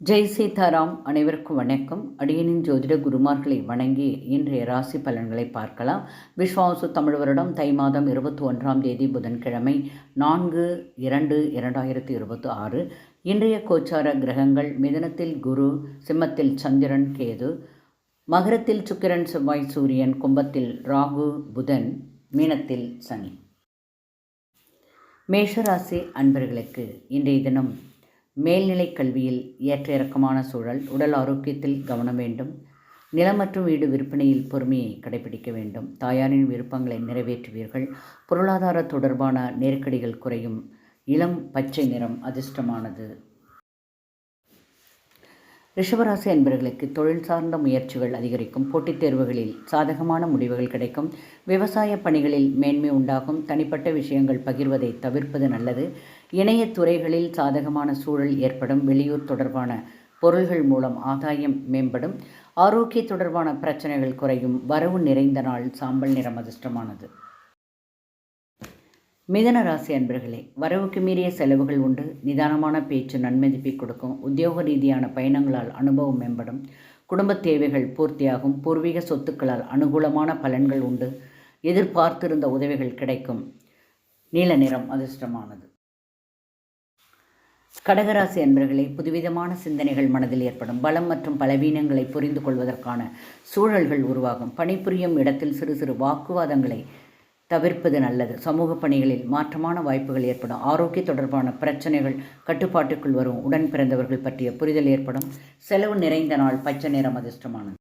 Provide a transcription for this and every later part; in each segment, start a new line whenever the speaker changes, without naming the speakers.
ஜெய் சீதாராம் அனைவருக்கும் வணக்கம். அடியனின் ஜோதிட குருமார்களை வணங்கி இன்றைய ராசி பலன்களை பார்க்கலாம். விஸ்வாசு தமிழ் வருடம் தை மாதம் இருபத்தி ஒன்றாம் தேதி புதன்கிழமை நான்கு இரண்டு இரண்டாயிரத்தி இருபத்தி ஆறு. இன்றைய கோச்சார கிரகங்கள் மிதனத்தில் குரு சிம்மத்தில் சந்திரன் கேது. மகரத்தில் சுக்கிரன் செவ்வாய் சூரியன் கும்பத்தில் ராகு புதன் மீனத்தில் சனி. மேஷராசி அன்பர்களுக்கு இன்றைய தினம் மேல்நிலை கல்வியில் ஏற்ற இறக்கமான சூழல் உடல் ஆரோக்கியத்தில் கவனம் வேண்டும். நிலம் மற்றும் வீடு விற்பனையில் பொறுமையை கடைபிடிக்க வேண்டும். தாயாரின் விருப்பங்களை நிறைவேற்றுவீர்கள். பொருளாதார தொடர்பான நெருக்கடிகள் குறையும். இளம் பச்சை நிறம் அதிர்ஷ்டமானது. ரிஷபராசி அன்பர்களுக்கு தொழில் சார்ந்த முயற்சிகள் அதிகரிக்கும். போட்டித் தேர்வுகளில் சாதகமான முடிவுகள் கிடைக்கும். விவசாய பணிகளில் மேன்மை உண்டாகும். தனிப்பட்ட விஷயங்கள் பகிர்வதை தவிர்ப்பது நல்லது. இணைய துறைகளில் சாதகமான சூழல் ஏற்படும். வெளியூர் தொடர்பான பொருள்கள் மூலம் ஆதாயம் மேம்படும். ஆரோக்கிய தொடர்பான பிரச்சனைகள் குறையும். வரவு நிறைந்த நாள் சாம்பல் நிறம் அதிர்ஷ்டமானது. மிதன ராசி அன்பர்களே வரவுக்கு மீறிய செலவுகள் உண்டு. நிதானமான பேச்சு நன்மதிப்பை கொடுக்கும். உத்தியோக ரீதியான பயணங்களால் அனுபவம் மேம்படும். குடும்ப தேவைகள் பூர்த்தியாகும். பூர்வீக சொத்துக்களால் அனுகூலமான பலன்கள் உண்டு. எதிர்பார்த்திருந்த உதவிகள் கிடைக்கும். நீல நிறம் அதிர்ஷ்டமானது. கடகராசி அன்பர்களே புதுவிதமான சிந்தனைகள் மனதில் ஏற்படும். பலம் மற்றும் பலவீனங்களை புரிந்து கொள்வதற்கான சூழல்கள் உருவாகும். பணிபுரியும் இடத்தில் சிறு சிறு வாக்குவாதங்களை தவிர்ப்பது நல்லது. சமூக பணிகளில் மாற்றமான வாய்ப்புகள் ஏற்படும். ஆரோக்கிய தொடர்பான பிரச்சனைகள் கட்டுப்பாட்டுக்குள் வரும். உடன் பிறந்தவர்கள் பற்றிய புரிதல் ஏற்படும். செலவு நிறைந்த நாள் பச்சை நிறம் அதிர்ஷ்டமானது.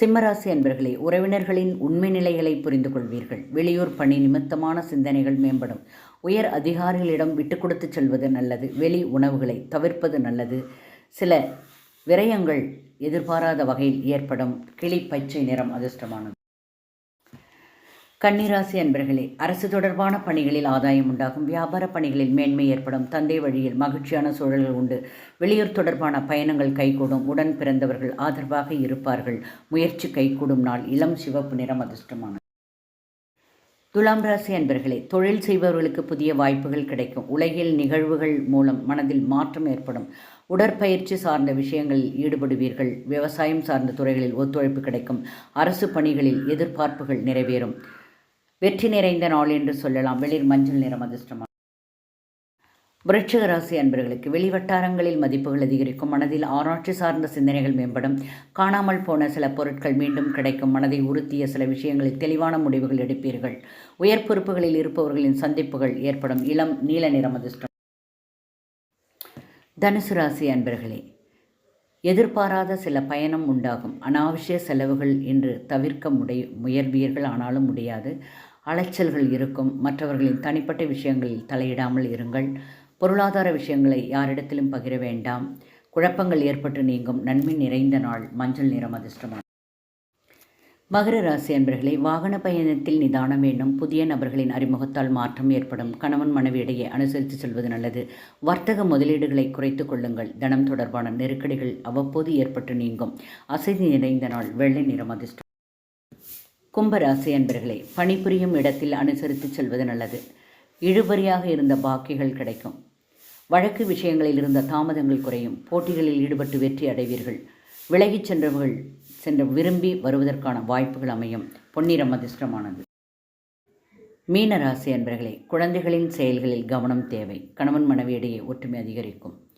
சிம்மராசி அன்பர்களே உறவினர்களின் உண்மை நிலைகளை புரிந்து கொள்வீர்கள். வெளியூர் பணி நிமித்தமான சிந்தனைகள் மேம்படும். உயர் அதிகாரிகளிடம் விட்டு கொடுத்து செல்வது நல்லது. வெளி உணவுகளை தவிர்ப்பது நல்லது. சில விரயங்கள் எதிர்பாராத வகையில் ஏற்படும். கிளி பச்சை நிறம் அதிர்ஷ்டமானது. கன்னிராசி அன்பர்களே அரசு தொடர்பான பணிகளில் ஆதாயம் உண்டாகும். வியாபார பணிகளில் மேன்மை ஏற்படும். தந்தை வழியில் மகிழ்ச்சியான சூழல்கள் உண்டு. வெளியூர் தொடர்பான பயணங்கள் கைகூடும். உடன் பிறந்தவர்கள் ஆதரவாக இருப்பார்கள். முயற்சி கைகூடும் நாள். இளம் சிவப்பு நிறம் அதிர்ஷ்டமான துலாம் ராசி அன்பர்களே தொழில் செய்பவர்களுக்கு புதிய வாய்ப்புகள் கிடைக்கும். உலகில் நிகழ்வுகள் மூலம் மனதில் மாற்றம் ஏற்படும். உடற்பயிற்சி சார்ந்த விஷயங்களில் ஈடுபடுவீர்கள். விவசாயம் சார்ந்த துறைகளில் ஒத்துழைப்பு கிடைக்கும். அரசு பணிகளில் எதிர்பார்ப்புகள் நிறைவேறும். வெற்றி நிறைந்த நாள் என்று சொல்லலாம். வெளிர் மஞ்சள் நிறம் அதிர்ஷ்டமாக விருட்சிக ராசி அன்பர்களுக்கு வெளிவட்டாரங்களில் மதிப்புகள் அதிகரிக்கும். மனதில் ஆராய்ச்சி சார்ந்த சிந்தனைகள் மேம்படும். காணாமல் போன சில பொருட்கள் மீண்டும் கிடைக்கும். மனதை உறுத்திய சில விஷயங்களில் தெளிவான முடிவுகள் எடுப்பீர்கள். உயர் பொறுப்புகளில் இருப்பவர்களின் சந்திப்புகள் ஏற்படும். இளம் நீல நிறம் அதிர்ஷ்டம். தனுசு ராசி அன்பர்களே எதிர்பாராத சில பயணம் உண்டாகும். அனாவசிய செலவுகள் என்று தவிர்க்க முடை முயல்வீர்கள். ஆனாலும் முடியாது. அலைச்சல்கள் இருக்கும். மற்றவர்களின் தனிப்பட்ட விஷயங்களில் தலையிடாமல் இருங்கள். பொருளாதார விஷயங்களை யாரிடத்திலும் பகிர வேண்டாம். குழப்பங்கள் ஏற்பட்டு நீங்கும். நன்மை நிறைந்த நாள். மஞ்சள் நிறம் அதிர்ஷ்டமான மகர ராசி அன்பர்களை வாகன பயணத்தில் நிதானம் வேண்டும் புதிய நபர்களின் அறிமுகத்தால் மாற்றம் ஏற்படும். கணவன் மனைவி இடையே அனுசரித்து செல்வது நல்லது. வர்த்தக முதலீடுகளை குறைத்து கொள்ளுங்கள். தனம் தொடர்பான நெருக்கடிகள் அவ்வப்போது ஏற்பட்டு நீங்கும். அசைதி நிறைந்த நாள். வெள்ளை நிறம் அதிர்ஷ்டம். கும்பராசி அன்பர்களே பணிபுரியும் இடத்தில் அனுசரித்து செல்வது நல்லது. இழுபறியாக இருந்த பாக்கிகள் கிடைக்கும். வழக்கு விஷயங்களில் இருந்த தாமதங்கள் குறையும். போட்டிகளில் ஈடுபட்டு வெற்றி அடைவீர்கள். விலகிச் சென்றவர்கள் சென்ற விரும்பி வருவதற்கான வாய்ப்புகள் அமையும். பொன்னிறம் அதிர்ஷ்டமானது மீனராசி அன்பர்களே குழந்தைகளின் செயல்களில் கவனம் தேவை. கணவன் மனைவியிடையே ஒற்றுமை அதிகரிக்கும்.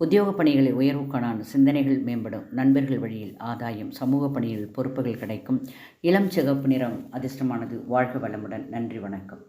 உத்தியோக பணிகளில் உயர்வுக்கான சிந்தனைகள் மேம்படும். நண்பர்கள் வழியில் ஆதாயம் சமூக பணியில் பொறுப்புகள் கிடைக்கும். இளம் சிகப்பு நிறம் அதிர்ஷ்டமானது. வாழ்க வளமுடன். நன்றி வணக்கம்.